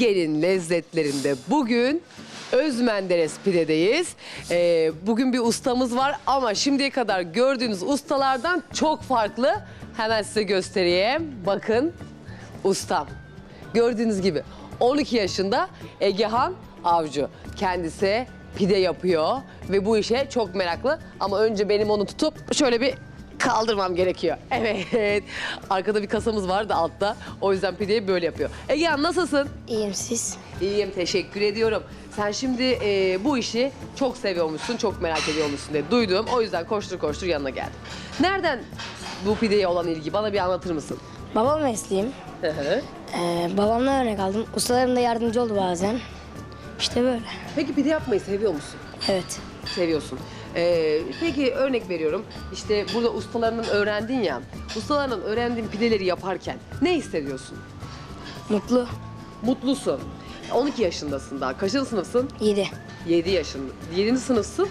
Ege'nin lezzetlerinde bugün Özmenderes pidedeyiz. Ee, bugün bir ustamız var ama şimdiye kadar gördüğünüz ustalardan çok farklı. Hemen size göstereyim. Bakın ustam. Gördüğünüz gibi 12 yaşında Egehan Avcı. Kendisi pide yapıyor ve bu işe çok meraklı. Ama önce benim onu tutup şöyle bir kaldırmam gerekiyor. Evet. Arkada bir kasamız var da altta. O yüzden pideyi böyle yapıyor. Egehan nasılsın? İyiyim siz. İyiyim, teşekkür ediyorum. Sen şimdi e, bu işi çok seviyormuşsun, çok merak ediyormuşsun diye duydum. O yüzden koştur koştur yanına geldim. Nereden bu pideye olan ilgi? Bana bir anlatır mısın? Babam mesleğim. Hı hı. Ee, babamla örnek aldım. Ustalarım da yardımcı oldu bazen. İşte böyle. Peki pide yapmayı seviyor musun? Evet. Seviyorsun. Ee, peki örnek veriyorum. İşte burada ustalarından öğrendin ya. Ustalarından öğrendiğin pideleri yaparken ne hissediyorsun? Mutlu. Mutlusun. 12 yaşındasın daha. Kaçıncı sınıfsın? 7. 7 yaşında. 7. sınıfsın.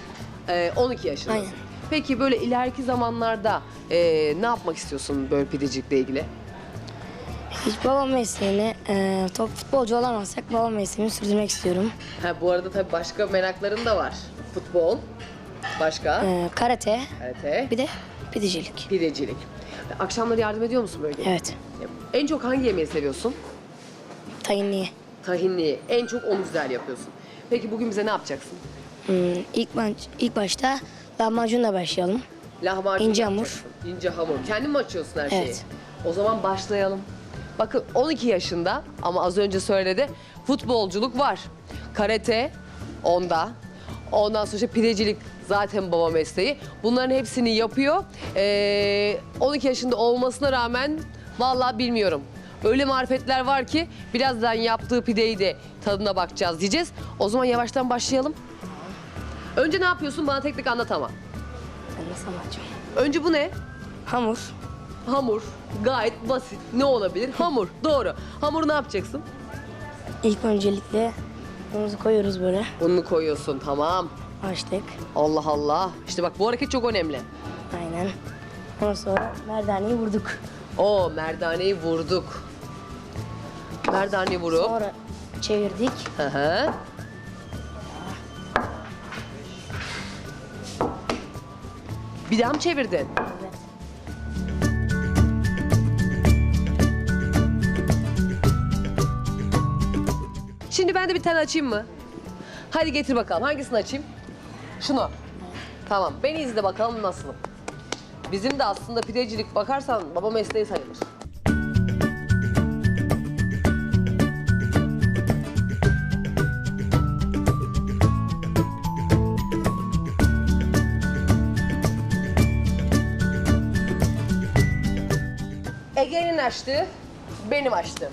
Ee, 12 yaşındasın. Aynen. Peki böyle ileriki zamanlarda e, ne yapmak istiyorsun böyle pidecilikle ilgili? Hiç babam mesleğini, e, top futbolcu olamazsak babam mesleğini sürdürmek istiyorum. Ha, bu arada tabii başka merakların da var. Futbol, başka, Ee, karate, karate, bir de pidecilik. pidecilik. Akşamları yardım ediyor musun böyle? Evet. En çok hangi yemeği seviyorsun? Tayinliği. Tahinliyi. En çok onu güzel yapıyorsun. Peki bugün bize ne yapacaksın? Hmm, ilk, baş, ilk başta lahmacunla başlayalım. Lahmacun İnce hamur. İnce hamur. Kendin mi açıyorsun her şeyi? Evet. O zaman başlayalım. Bakın 12 yaşında ama az önce söyledi futbolculuk var. Karate onda. Ondan sonra işte pidecilik zaten baba mesleği. Bunların hepsini yapıyor. Ee, 12 yaşında olmasına rağmen vallahi bilmiyorum. Öyle marifetler var ki birazdan yaptığı pideyi de tadına bakacağız diyeceğiz. O zaman yavaştan başlayalım. Önce ne yapıyorsun bana tek tek anlat ama. Nasıl anlatacağım? Önce bu ne? Hamur. Hamur. Gayet basit. Ne olabilir? Hamur. Doğru. Hamuru ne yapacaksın? İlk öncelikle unumuzu koyuyoruz böyle. Ununu koyuyorsun. Tamam. Açtık. Allah Allah. İşte bak bu hareket çok önemli. Aynen. Ondan sonra merdaneyi vurduk. O merdaneyi vurduk. Merdaneyi vurup. Sonra çevirdik. Hı hı. Bir daha mı çevirdin? Şimdi ben de bir tane açayım mı? Hadi getir bakalım. Hangisini açayım? Şunu. Tamam. Beni izle bakalım nasılım. Bizim de aslında pidecilik bakarsan baba mesleği sayılır. Ege'nin açtığı, benim açtığım.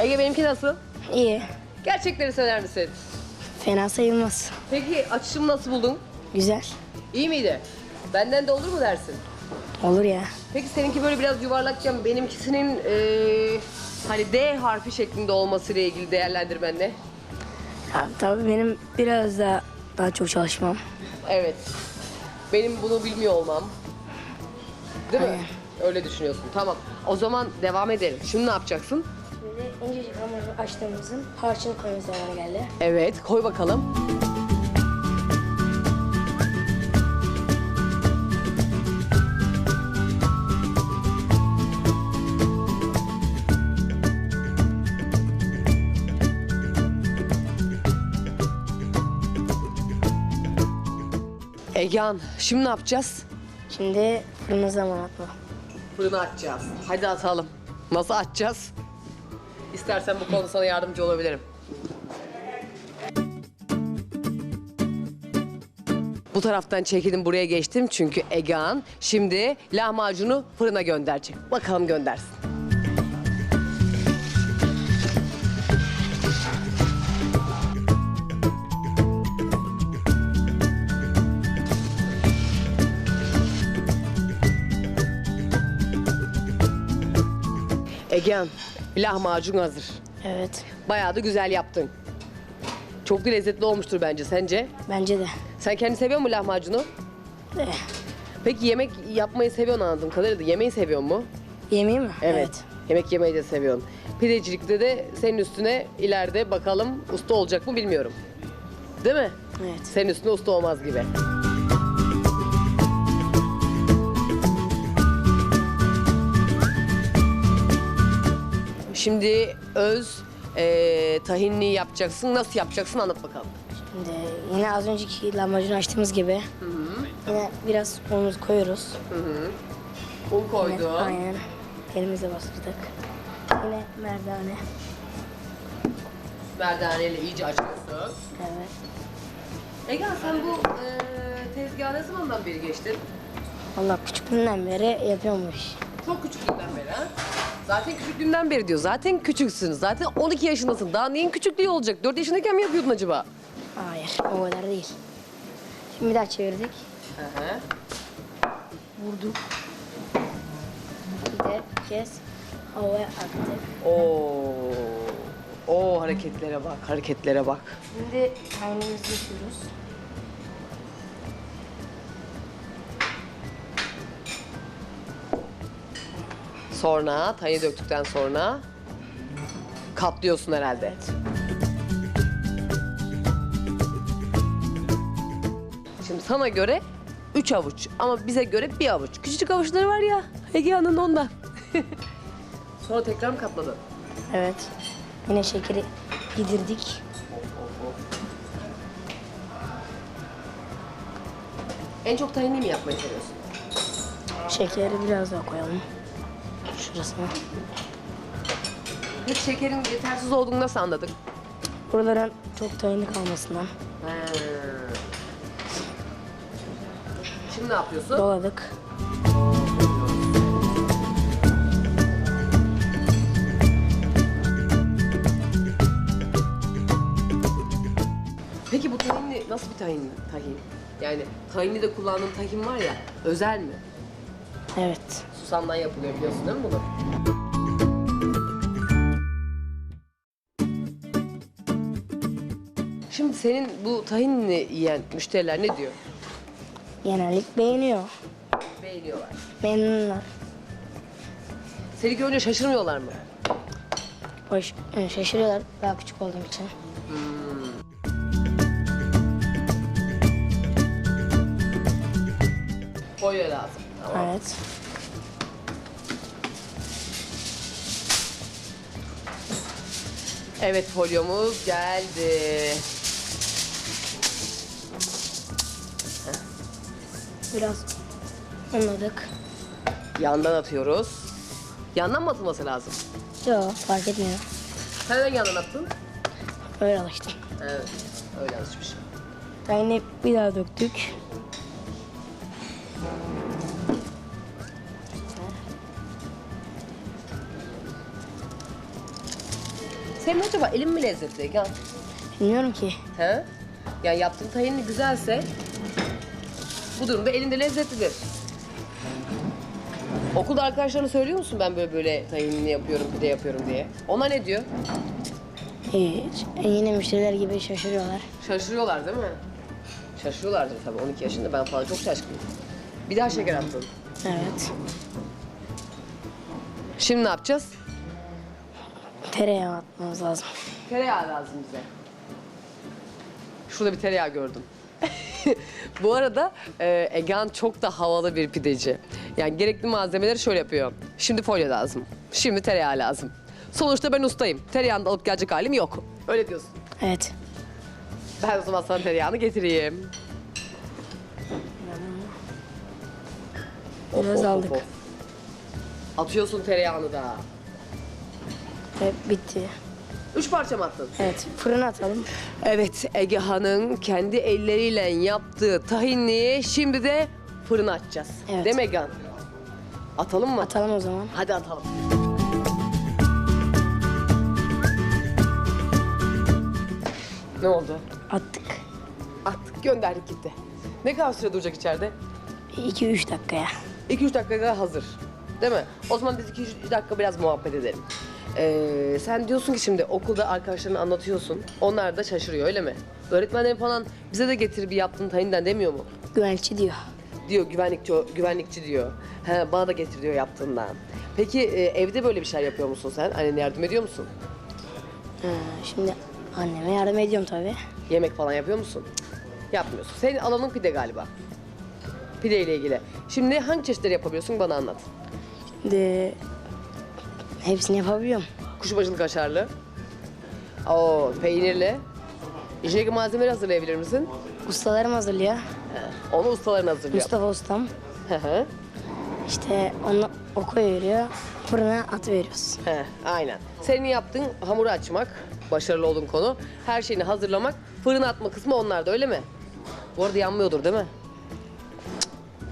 Ege benimki nasıl? İyi. Gerçekleri söyler misin? Fena sayılmaz. Peki açışımı nasıl buldun? Güzel. İyi miydi? Benden de olur mu dersin? Olur ya. Peki seninki böyle biraz yuvarlakken benimkisinin eee, hani D harfi şeklinde olmasıyla ilgili değerlendirmen ne? ya tabii benim biraz da daha çok çalışmam. Evet. Benim bunu bilmiyor olmam. Değil mi? Aynen. Öyle düşünüyorsun. Tamam. O zaman devam edelim. Şimdi ne yapacaksın? Şimdi incecik hamuru açtığımızın harçını koyma zamanı geldi. Evet, koy bakalım. Egehan, şimdi ne yapacağız? Şimdi fırına zaman atma. Fırına açacağız. Hadi atalım. Nasıl açacağız? İstersen bu konuda sana yardımcı olabilirim. Bu taraftan çekildim buraya geçtim çünkü Egehan şimdi lahmacunu fırına gönderecek. Bakalım göndersin. Egehan lahmacun hazır. Evet. Bayağı da güzel yaptın. Çok da lezzetli olmuştur bence sence? Bence de. Sen kendi seviyor musun lahmacunu? Eh, Peki yemek yapmayı seviyorsun anladığım kadarıyla. Yemeği seviyor mu? yemeği mi? Evet. Yemek yemeyi de seviyorsun. Pidecilikte de senin üstüne ileride bakalım usta olacak mı bilmiyorum. Değil mi? Evet. Senin üstüne usta olmaz gibi. Şimdi öz eee tahinli yapacaksın. Nasıl yapacaksın anlat bakalım. Şimdi yine az önceki lahmacun açtığımız gibi yine biraz unumuzu koyuyoruz. Un Yine, koydun. aynen. Elimize bastırdık. Yine merdane. Merdaneyle iyice açıyorsun. Evet. Ege sen bu eee tezgaha ne zamandan beri geçtin? Valla küçüklüğünden beri yapıyormuş. Çok küçüklüğünden beri ha? Zaten küçüklüğünden beri diyor. Zaten küçüksün. Zaten 12 yaşındasın. Daha neyin küçüklüğü olacak? 4 yaşındayken mi yapıyordun acaba? Hayır o kadar değil. Şimdi bir daha çevirdik. Hı hı. Vurduk. Bir de kez havaya attık. Oo. Oo hareketlere bak, hareketlere bak. Şimdi tahinimizi döküyoruz. Sonra tayı döktükten sonra katlıyorsun herhalde. Şimdi sana göre 3 avuç ama bize göre bir avuç. Küçücük avuçları var ya Egea'nın ondan. sonra tekrar mı katladın? Evet. Yine şekeri yedirdik. En çok tahinli mi yapmayı seviyorsun? Şekeri biraz daha koyalım. Şurasına. Peki şekerin yetersiz olduğunu nasıl anladık? Buraların çok tahinli kalmasından Şimdi ne yapıyorsun? doladık. Peki bu tahinli nasıl bir tahin? tahin? Yani tahinli de kullandığın tahin var ya özel mi? Evet. Susamdan yapılıyor biliyorsun değil mi bunu? Şimdi senin bu tahinli yiyen müşteriler ne diyor? Genellik beğeniyor. Beğeniyorlar. Memnunlar. Seni görünce şaşırmıyorlar mı? Hoş, şaşırıyorlar daha küçük olduğum için. Folyo lazım. Tamam. Evet. Evet folyomuz geldi. Biraz unladık. Yandan atıyoruz. Yandan mı atılması lazım? Yok fark etmiyor. Sen neden yandan attın? Öyle alıştım. Evet. Öyle alışmış. Tahini bir daha döktük. Senin acaba elin mi lezzetli Egehan? Bilmiyorum ki. He? Yani yaptığın tahinli güzelse bu durumda elinde lezzetlidir. Okulda arkadaşlarına söylüyor musun ben böyle böyle tahinli yapıyorum, pide yapıyorum diye? Ona ne diyor? Hiç. E, yine müşteriler gibi şaşırıyorlar. Şaşırıyorlar değil mi? Şaşırıyorlardır tabii 12 yaşında ben falan çok şaşkınım. Bir daha şeker attın. Evet. Şimdi ne yapacağız? Tereyağı atmamız lazım. Tereyağı lazım bize. Şurada bir tereyağı gördüm. Bu arada e, Egehan çok da havalı bir pideci. Yani gerekli malzemeleri şöyle yapıyor. Şimdi folyo lazım. Şimdi tereyağı lazım. Sonuçta ben ustayım. Tereyağını da alıp gelecek halim yok. Öyle diyorsun. Evet. Ben o zaman sana tereyağını getireyim. Biraz aldık. Atıyorsun tereyağını da. Ve bitti. Üç parça mı attın? Evet. Fırına atalım. Evet, Egehan'ın kendi elleriyle yaptığı tahinliği şimdi de fırına açacağız. Evet. Değil mi Egehan? Atalım mı? Atalım o zaman. Hadi atalım. Ne oldu? Attık. Attık, gönderdik gitti. Ne kadar süre duracak içeride? 2-3 dakikaya. 2-3 dakikada hazır. Değil mi? O zaman biz 2-3 dakika biraz muhabbet edelim. Ee, sen diyorsun ki şimdi okulda arkadaşlarına anlatıyorsun. Onlar da şaşırıyor öyle mi? Öğretmenlerin falan bize de getir bir yaptığın tayinden demiyor mu? Güvenlikçi diyor. diyor güvenlikçi güvenlikçi diyor. He, bana da getir diyor yaptığından. Peki e, evde böyle bir şeyler yapıyor musun sen? Annene yardım ediyor musun? Ee, şimdi anneme yardım ediyorum tabii. Yemek falan yapıyor musun? Cık, Yapmıyorsun. Senin alanın pide galiba. Pide ile ilgili. Şimdi hangi çeşitleri yapabiliyorsun bana anlat. Şimdi hepsini yapabiliyorum. Kuşbaşılı kaşarlı. Oo, peynirli. İçindeki malzemeleri hazırlayabilir misin? Ustalarım hazırlıyor. Onu ustaların hazırlıyor. Mustafa ustam. Hı hı. İşte onu oku veriyor. Fırına atıveriyoruz. He, aynen. Senin yaptığın hamuru açmak, başarılı olduğun konu. Her şeyini hazırlamak, fırına atma kısmı onlarda öyle mi? Bu arada yanmıyordur değil mi? Cık,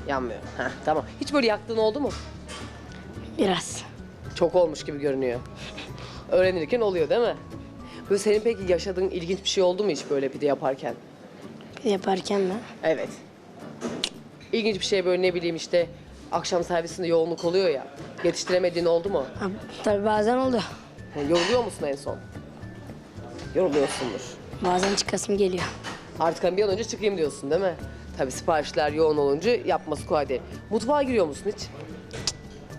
yanmıyor. Heh, tamam. Hiç böyle yaktığın oldu mu? Biraz. Çok olmuş gibi görünüyor. Öğrenirken oluyor değil mi? Böyle senin peki yaşadığın ilginç bir şey oldu mu hiç böyle pide yaparken? Bir de yaparken mi? Evet. İlginç bir şey böyle ne bileyim işte akşam servisinde yoğunluk oluyor ya. Yetiştiremediğin oldu mu? Ha, tabii bazen oldu. Ha, yoruluyor musun en son? Yoruluyorsundur. Bazen çıkasım geliyor. Artık hani bir an önce çıkayım diyorsun değil mi? Tabii siparişler yoğun olunca yapması kolay değil. Mutfağa giriyor musun hiç?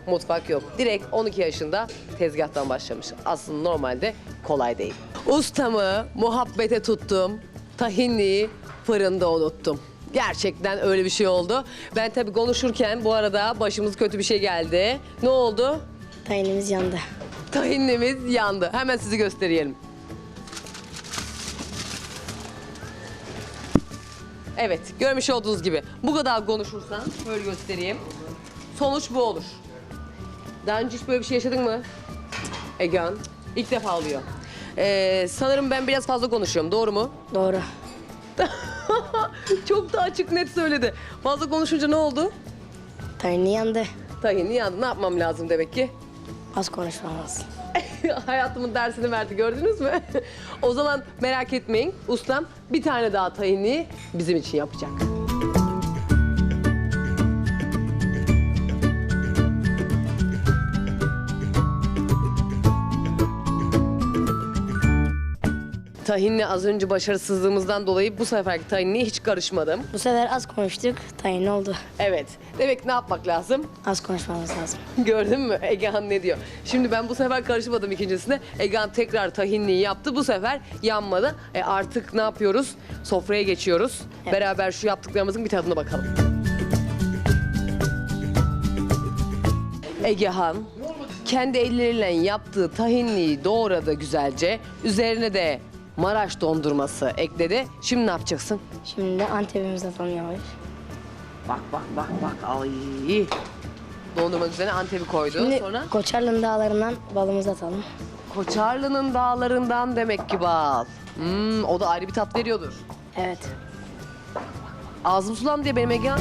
Mutfak yok. Direkt 12 yaşında tezgahtan başlamış. Aslında normalde kolay değil. Ustamı muhabbete tuttum. Tahinliyi fırında unuttum. Gerçekten öyle bir şey oldu. Ben tabii konuşurken bu arada başımız kötü bir şey geldi. Ne oldu? Tayinimiz yandı. Tahinlimiz yandı. Hemen sizi gösterelim. Evet, görmüş olduğunuz gibi. Bu kadar konuşursan, şöyle göstereyim. Sonuç bu olur. Daha önce hiç böyle bir şey yaşadın mı? Egehan, ilk defa oluyor. Ee, sanırım ben biraz fazla konuşuyorum, doğru mu? Doğru. Çok da açık net söyledi. Fazla konuşunca ne oldu? Tayini yandı. Tahinli yandı, ne yapmam lazım demek ki? Az konuşmam lazım. Hayatımın dersini verdi gördünüz mü? o zaman merak etmeyin ustam bir tane daha tahinli bizim için yapacak. Tahinli az önce başarısızlığımızdan dolayı bu seferki tahinliye hiç karışmadım. Bu sefer az konuştuk. Tayin oldu. Evet. Demek ne yapmak lazım? Az konuşmamız lazım. Gördün mü Egehan ne diyor? Şimdi ben bu sefer karışmadım ikincisine. Egehan tekrar tahinliği yaptı. Bu sefer yanmadı. E artık ne yapıyoruz? Sofraya geçiyoruz. Beraber şu yaptıklarımızın bir tadına bakalım. Egehan kendi elleriyle yaptığı tahinliği doğradı güzelce. Üzerine de Maraş dondurması ekledi. Şimdi ne yapacaksın? Şimdi de Antep'imizi atalım yavaş. Bak bak bak bak. Ay. Dondurma üzerine Antep'i koydu. Şimdi Sonra Koçarlı'nın dağlarından balımızı atalım. Koçarlı'nın dağlarından demek ki bal. Hmm, o da ayrı bir tat veriyordur. Evet. Ağzım sulandı diye benim Egehan.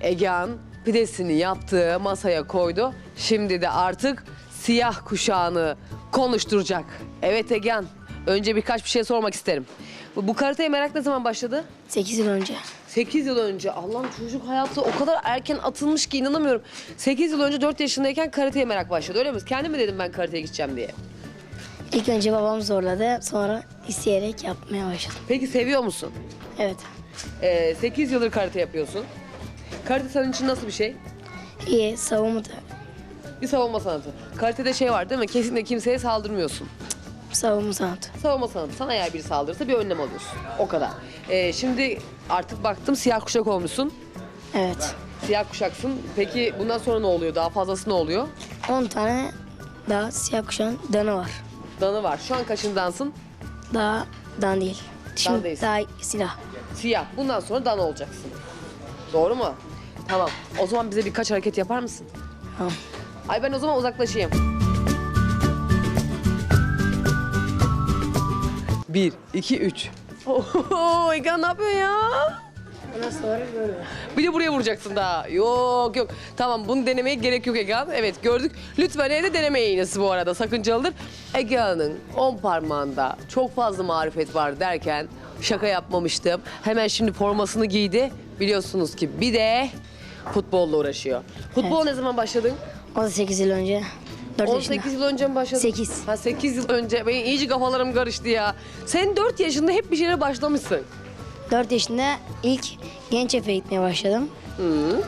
Egehan pidesini yaptı, masaya koydu. Şimdi de artık siyah kuşağını konuşturacak. Evet Egehan, önce birkaç bir şey sormak isterim. Bu, bu karateye merak ne zaman başladı? 8 yıl önce. 8 yıl önce. Allah'ım çocuk hayatı o kadar erken atılmış ki inanamıyorum. 8 yıl önce 4 yaşındayken karateye merak başladı öyle mi? Kendim mi dedim ben karateye gideceğim diye? İlk önce babam zorladı. Sonra isteyerek yapmaya başladım. Peki seviyor musun? Evet. Ee, 8 yıldır karate yapıyorsun. Karate senin için nasıl bir şey? İyi. Savunma da. Bir savunma sanatı. Karate'de şey var değil mi? Kesinlikle kimseye saldırmıyorsun. Savunma sanatı. Savunma sanatı. Sana eğer biri saldırırsa bir önlem alıyorsun. O kadar. Ee, şimdi artık baktım siyah kuşak olmuşsun. Evet. Siyah kuşaksın. Peki bundan sonra ne oluyor? Daha fazlası ne oluyor? 10 tane daha siyah kuşağın danı var. Danı var. Şu an kaçındansın? Daha dan değil. Şimdi değilsin. daha silah. Siyah. Bundan sonra dan olacaksın. Doğru mu? Tamam. O zaman bize birkaç hareket yapar mısın? Tamam. Ay ben o zaman uzaklaşayım. Bir, iki, üç. Oho, Egan ne yapıyor ya? Sonra böyle. Bir de buraya vuracaksın daha. Yok yok. Tamam bunu denemeye gerek yok Egehan. Evet gördük. Lütfen evde deneme iğnesi bu arada sakıncalıdır. Egehan'ın on parmağında çok fazla marifet var derken şaka yapmamıştım. Hemen şimdi formasını giydi. Biliyorsunuz ki bir de futbolla uğraşıyor. Futbol Evet. ne zaman başladın? 18 yıl önce. 4 18 yaşında. yıl önce mi başladın? Sekiz. Ha 8 yıl önce. Benim iyice kafalarım karıştı ya. Sen 4 yaşında hep bir şeylere başlamışsın. 4 yaşında ilk genç Efe'ye gitmeye başladım. Hı.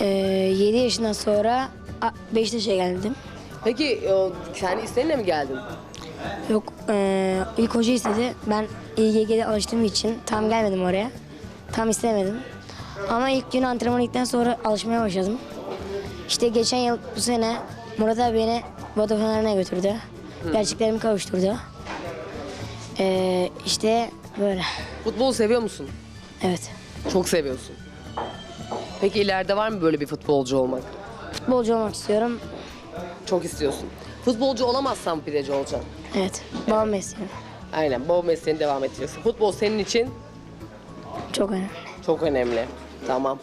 Ee, 7 yaşından sonra Beşiktaş'a geldim. Peki o, sen isteğinle mi geldin? Yok ee, ilk hoca istedi. Ben İGG'de alıştığım için tam gelmedim oraya. Tam istemedim. Ama ilk gün antrenmana gittikten sonra alışmaya başladım. İşte geçen yıl bu sene Murat abi beni Vodafone Arena'ya götürdü. Gerçeklerimi kavuşturdu. Ee, işte böyle. Futbolu seviyor musun? Evet. Çok seviyorsun. Peki ileride var mı böyle bir futbolcu olmak? Futbolcu olmak istiyorum. Çok istiyorsun. Futbolcu olamazsan pideci olacaksın. Evet. Babam mesleğim. Aynen bu mesleğini devam edeceksin. Futbol senin için Çok önemli. çok önemli. Tamam.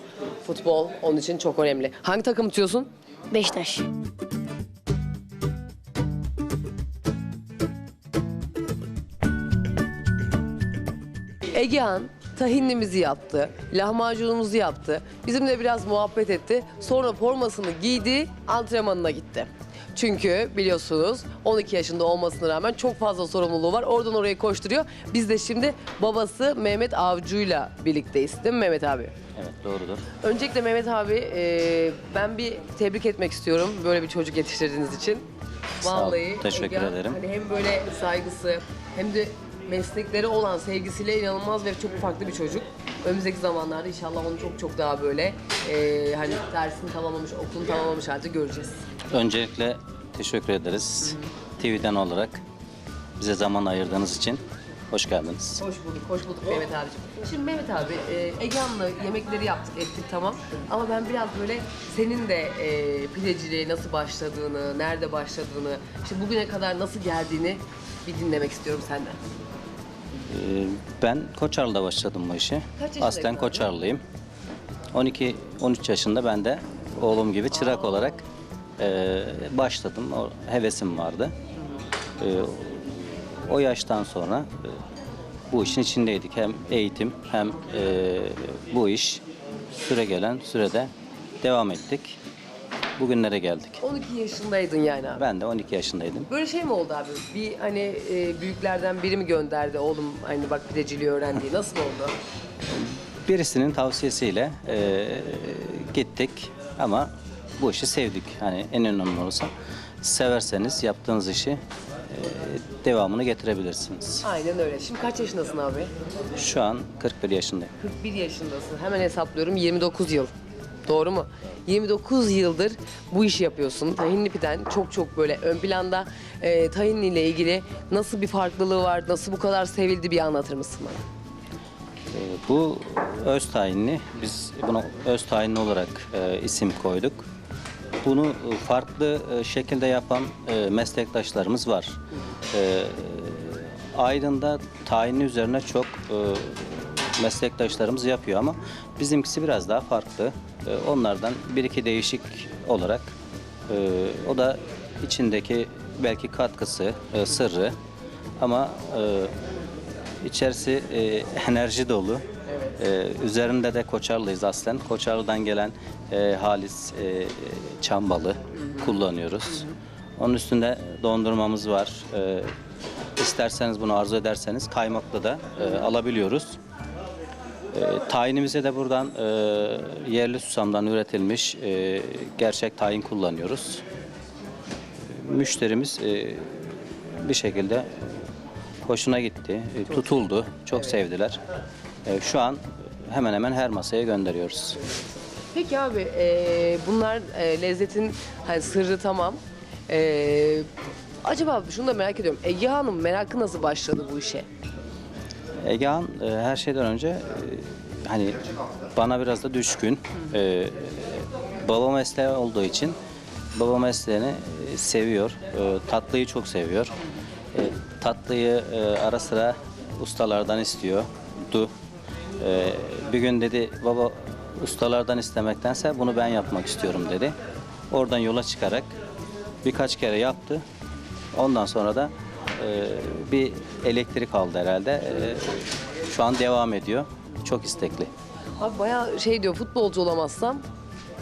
Futbol onun için çok önemli. Hangi takım tutuyorsun? Beşiktaş. Egehan tahinlimizi yaptı, lahmacunumuzu yaptı. Bizimle biraz muhabbet etti. Sonra formasını giydi, antrenmanına gitti. Çünkü biliyorsunuz 12 yaşında olmasına rağmen çok fazla sorumluluğu var. Oradan oraya koşturuyor. Biz de şimdi babası Mehmet Avcı'yla birlikteyiz değil mi Mehmet abi? Evet doğrudur. Öncelikle Mehmet abi e, ben bir tebrik etmek istiyorum böyle bir çocuk yetiştirdiğiniz için. Sağ ol, Vallahi teşekkür Egehan, ederim. Hani hem böyle saygısı hem de meslekleri olan sevgisiyle inanılmaz ve çok farklı bir çocuk. Önümüzdeki zamanlarda inşallah onu çok çok daha böyle e, hani dersini tamamlamış, okulunu tamamlamış halde göreceğiz. Öncelikle teşekkür ederiz. TV'den olarak bize zaman ayırdığınız için hoş geldiniz. Hoş bulduk, hoş bulduk Mehmet abiciğim. Şimdi Mehmet abi, e, Egehan'la yemekleri yaptık, ettik tamam. Ama ben biraz böyle senin de e, pideciliğe nasıl başladığını, nerede başladığını, işte bugüne kadar nasıl geldiğini bir dinlemek istiyorum senden. Ee, Ben Koçarlı'da başladım bu yaşındaydın Aslen abi? Koçarlıyım. 12-13 yaşında ben de oğlum gibi çırak olarak e, başladım. O hevesim vardı. E, o yaştan sonra e, bu işin içindeydik. Hem eğitim hem e, bu iş süre gelen sürede devam ettik. Bugünlere geldik. 12 yaşındaydın yani abi. Ben de 12 yaşındaydım. Böyle şey mi oldu abi? Bir hani e, büyüklerden biri mi gönderdi oğlum hani bak pideciliği öğren diye. Nasıl oldu? Birisinin tavsiyesiyle e, gittik ama bu işi sevdik. Hani en önemli olsa severseniz yaptığınız işi e, devamını getirebilirsiniz. Aynen öyle. Şimdi kaç yaşındasın abi? Şu an 41 yaşındayım. 41 yaşındasın. Hemen hesaplıyorum 29 yıl. Doğru mu? 29 yıldır bu işi yapıyorsun. Tahinli piden çok çok böyle ön planda. E, tahinli ile ilgili nasıl bir farklılığı var, nasıl bu kadar sevildi bir anlatır mısın bana? E, bu öz tayinli, biz buna öz tayinli olarak e, isim koyduk. Bunu e, farklı e, şekilde yapan e, meslektaşlarımız var. Aydın'da tayinli üzerine çok meslektaşlarımız yapıyor ama bizimkisi biraz daha farklı. Onlardan bir iki değişik olarak o da içindeki belki katkısı, sırrı ama İçerisi enerji dolu. E, üzerinde de Koçarlıyız aslen. Koçarlı'dan gelen e, halis e, çam balı kullanıyoruz. Onun üstünde dondurmamız var. E, isterseniz bunu arzu ederseniz kaymaklı da e, alabiliyoruz. E, tayinimize de buradan e, yerli susamdan üretilmiş e, gerçek tayin kullanıyoruz. E, Müşterimiz e, bir şekilde hoşuna gitti, e, tutuldu, çok sevdiler. E, Şu an hemen hemen her masaya gönderiyoruz. Peki abi e, bunlar e, lezzetin hani sırrı tamam. E, acaba şunu da merak ediyorum. Ege Hanım merakı nasıl başladı bu işe? Egehan e, her şeyden önce e, hani bana biraz da düşkün. E, baba mesleği olduğu için baba mesleğini e, seviyor. E, tatlıyı çok seviyor. E, tatlıyı e, ara sıra ustalardan istiyor. Ee, bir gün dedi baba ustalardan istemektense bunu ben yapmak istiyorum dedi. Oradan yola çıkarak birkaç kere yaptı. Ondan sonra da e, bir elektrik aldı herhalde. E, şu an devam ediyor. Çok istekli. Abi bayağı şey diyor futbolcu olamazsam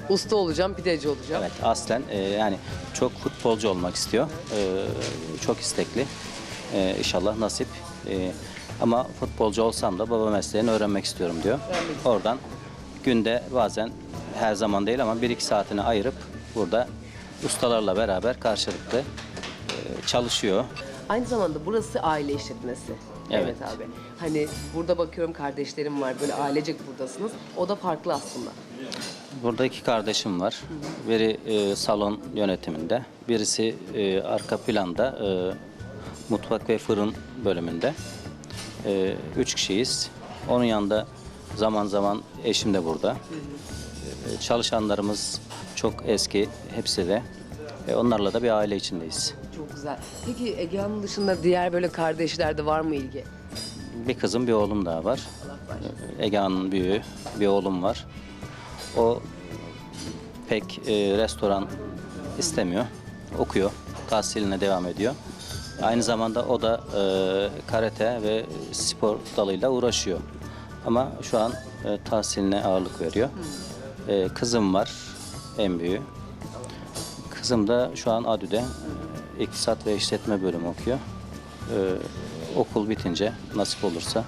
usta olacağım, pideci olacağım. Evet aslen e, yani çok futbolcu olmak istiyor. E, çok istekli. E, inşallah nasip. E, ama futbolcu olsam da baba mesleğini öğrenmek istiyorum diyor. Oradan günde bazen her zaman değil ama bir iki saatini ayırıp burada ustalarla beraber karşılıklı e, çalışıyor. Aynı zamanda burası aile işletmesi. Evet. abi. Hani burada bakıyorum kardeşlerim var böyle ailecek buradasınız. O da farklı aslında. Burada iki kardeşim var. Biri e, salon yönetiminde, birisi e, arka planda e, mutfak ve fırın bölümünde. E, üç kişiyiz. Onun yanında zaman zaman eşim de burada. E, çalışanlarımız çok eski, hepsi de. E, onlarla da bir aile içindeyiz. Çok güzel. Peki Ege Hanım dışında diğer böyle kardeşlerde var mı ilgi? Bir kızım, bir oğlum daha var. Bağışlasın. Egehan'ın büyüğü, bir oğlum var. O pek e, restoran istemiyor. Okuyor, tahsiline devam ediyor. Aynı zamanda o da e, karate ve spor dalıyla uğraşıyor. Ama şu an e, tahsiline ağırlık veriyor. E, kızım var, en büyüğü. Kızım da şu an ADÜ'de e, iktisat ve işletme bölümü okuyor. E, okul bitince nasip olursa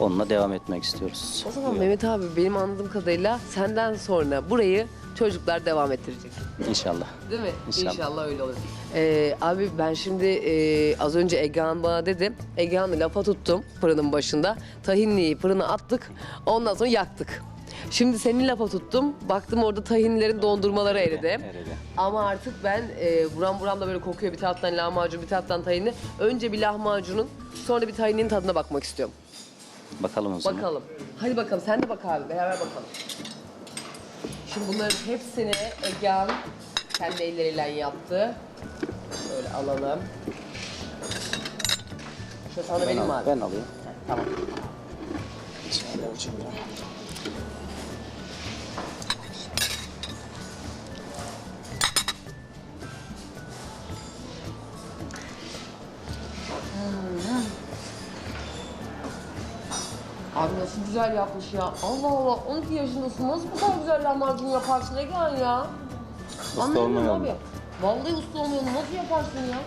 onunla devam etmek istiyoruz. O zaman Mehmet abi benim anladığım kadarıyla senden sonra burayı çocuklar devam ettirecek. İnşallah. Değil mi? İnşallah. öyle olur. Ee, abi ben şimdi e, az önce Egehan bana dedi. Egehan'ı lafa tuttum fırının başında. Tahinliyi fırına attık. Ondan sonra yaktık. Şimdi seni lafa tuttum. Baktım orada tahinlerin dondurmaları eridi. Eridi. Ama artık ben e, buram buram da böyle kokuyor. Bir taraftan lahmacun, bir taraftan tahinli. Önce bir lahmacunun, sonra bir tahinin tadına bakmak istiyorum. Bakalım o zaman. Bakalım. Hadi bakalım sen de bak abi beraber bakalım. Şimdi bunların hepsini Egehan kendi elleriyle yaptı. Böyle alalım. Şu sana Ben, vereyim al- abi? ben alayım. Tamam. Abi nasıl güzel yapmış ya. Allah Allah 12 yaşındasın nasıl bu kadar güzel lahmacun yaparsın Egehan ya? Anlayamıyorum olmayalım. abi. Vallahi usta olmayalım nasıl yaparsın ya?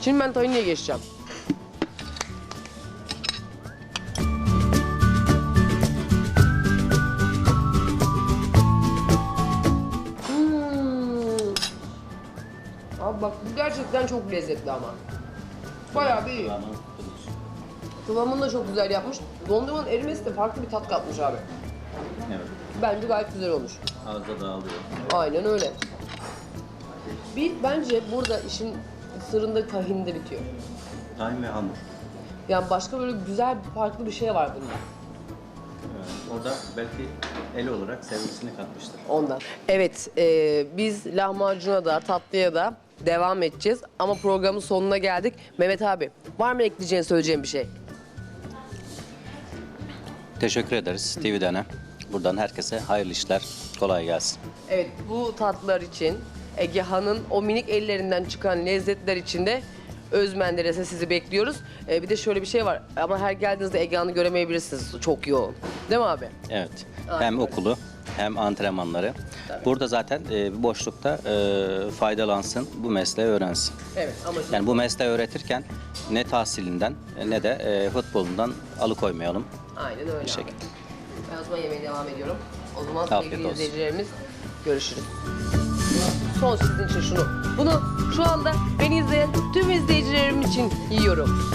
Şimdi ben tahinliye geçeceğim. Gerçekten çok lezzetli ama. Bayağı bir iyi. Kıvamını da çok güzel yapmış. Dondurmanın erimesi de farklı bir tat katmış abi. Evet. Bence gayet güzel olmuş. Ağızda dağılıyor. Aynen öyle. Bir bence burada işin sırrında tahinde bitiyor. Tahin ve hamur. Yani başka böyle güzel farklı bir şey var bunda. Orada belki el olarak servisini katmıştır. Ondan. Evet, e, biz lahmacuna da tatlıya da devam edeceğiz. Ama programın sonuna geldik. Mehmet abi, var mı ekleyeceğin, söyleyeceğin bir şey? Teşekkür ederiz TV'den. Buradan herkese hayırlı işler, kolay gelsin. Evet, bu tatlılar için Egehan'ın o minik ellerinden çıkan lezzetler için de Öz Menderes'e sizi bekliyoruz. E, bir de şöyle bir şey var. Ama her geldiğinizde Egehan'ı göremeyebilirsiniz. Çok yoğun. Değil mi abi? Evet. Aynen Hem okulu hem antrenmanları. Burada zaten e, bir boşlukta e, faydalansın, bu mesleği öğrensin. Evet ama Yani bu mesleği öğretirken ne tahsilinden ne de e, futbolundan alıkoymayalım. Aynen öyle. abi. şekilde. Ben o zaman yemeğe devam ediyorum. O zaman Afiyet sevgili olsun. izleyicilerimiz görüşürüz. Son sizin için şunu. Bunu şu anda beni izleyen tüm izleyicilerim için yiyorum.